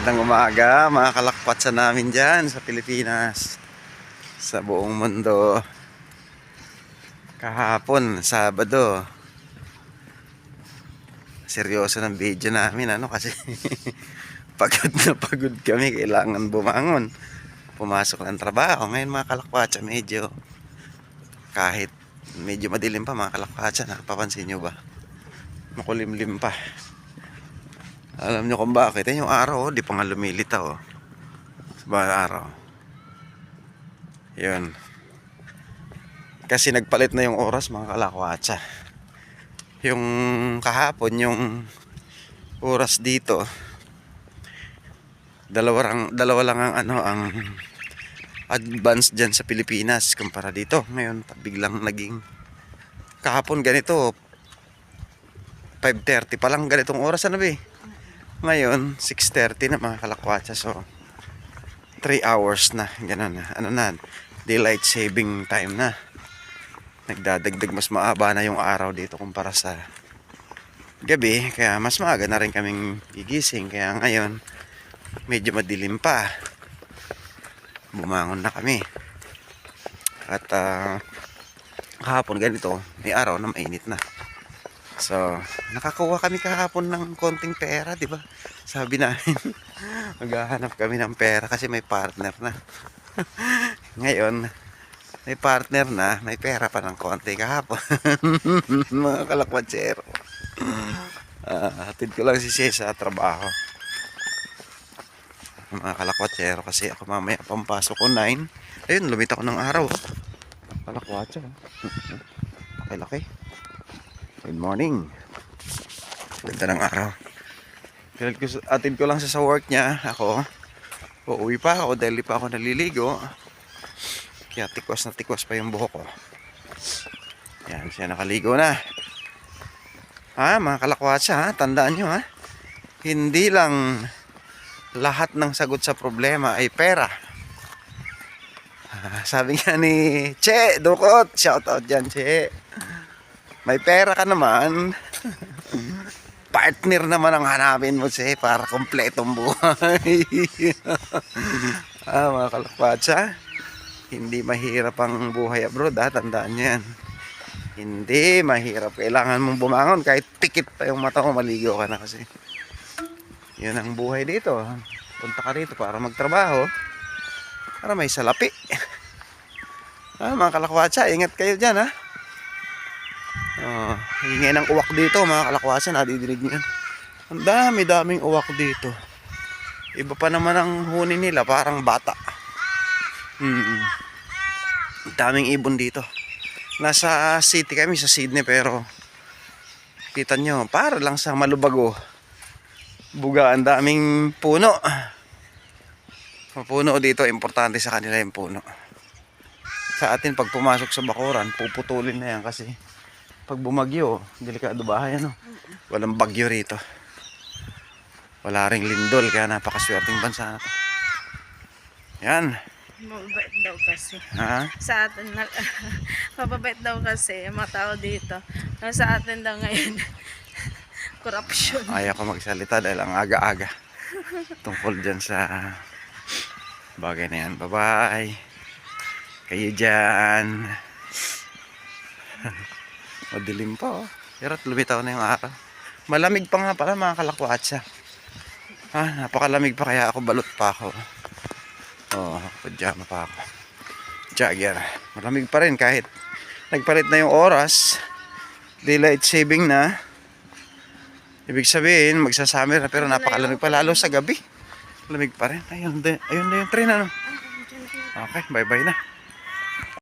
Magandang umaga, mga kalakpatsa namin dyan sa Pilipinas. Sa buong mundo. Kahapon, Sabado. Seryoso ng video namin, ano, kasi pagod na pagod kami, kailangan bumangon. Pumasok ng trabaho. Ngayon mga kalakpatsa, medyo kahit medyo madilim pa mga kalakpatsa, napapansin nyo ba? Makulimlim pa. Alam nyo kung bakit. Yan yung araw, oh, di pa nga lumilitaw. Oh. Sa bawat araw. Yun. Kasi nagpalit na yung oras mga kalakwatsa. Yung kahapon, yung oras dito, dalawa lang, dalawa lang ang ano, ang advance dyan sa Pilipinas kumpara dito. Ngayon, biglang naging kahapon ganito, 5.30 pa lang ganitong oras ano ba eh? Ngayon, 6.30 na mga kalakwatsa. So, 3 hours na. Ganun na. Ano na. Daylight saving time na. Nagdadagdag mas maaba na yung araw dito kumpara sa gabi. Kaya mas maaga na rin kaming gigising. Kaya ngayon, medyo madilim pa. Bumangon na kami. At ah, kahapon ganito, may araw na mainit na. So, nakakuha kami kahapon ng konting pera, di ba? Sabi namin, maghahanap kami ng pera kasi may partner na. Ngayon, may partner na, may pera pa ng konti kahapon. Mga kalakwatsero. Ah, hatid ko lang si Sia sa trabaho. Mga kalakwatsero kasi ako mamaya pampasok ko 9. Ayun, lumita ko ng araw. Kalakwatsa. Laki-laki. Good morning. Ganda ng araw. Pinag ko, atid ko lang siya sa work niya. Ako, uuwi pa ako dahil pa ako naliligo. Kaya tikwas na tikwas pa yung buhok ko. Yan, siya nakaligo na. Ha, mga kalakwatsa ha, tandaan nyo ha. Hindi lang lahat ng sagot sa problema ay pera. Ah, sabi nga ni Che, Dukot, shout out dyan Che may pera ka naman, partner naman ang hanapin mo siya para kompletong buhay. ah, mga kalakpatsa, hindi mahirap ang buhay abroad, ha? tandaan nyo yan. Hindi mahirap. Kailangan mong bumangon kahit pikit pa yung mata mo, maligo ka na kasi. Yun ang buhay dito. Punta ka rito para magtrabaho. Para may salapi. Ah, mga kalakwatsa, ingat kayo dyan ha. Oh, hingay ng uwak dito mga kalakwasan, nadidinig niyo yan. Ang dami daming uwak dito. Iba pa naman ang huni nila, parang bata. Mm. Ang daming ibon dito. Nasa city kami sa Sydney pero kita nyo, para lang sa malubago. Buga, ang daming puno. Puno dito, importante sa kanila yung puno. Sa atin, pag pumasok sa bakuran, puputulin na yan kasi pag bumagyo, delikado bahay ano. Walang bagyo rito. Wala ring lindol kaya napakaswerteng bansa na to. Yan. Mababait daw kasi. Ha? Sa atin, na, mababait daw kasi yung mga tao dito. Sa atin daw ngayon, corruption. Ayaw ko magsalita dahil ang aga-aga. Tungkol dyan sa bagay na yan. Bye-bye. Kayo dyan. Madilim pa oh. Pero lumitaw na yung araw. Malamig pa nga pala mga kalakwatsa. Ha, napakalamig pa kaya ako balot pa ako. Oh, pajama pa ako. Jagger. Malamig pa rin kahit nagpalit na yung oras. Daylight saving na. Ibig sabihin, magsasummer na pero napakalamig pa lalo sa gabi. Lamig pa rin. Ayun, din- ayun na yung train ano. Okay, bye-bye na.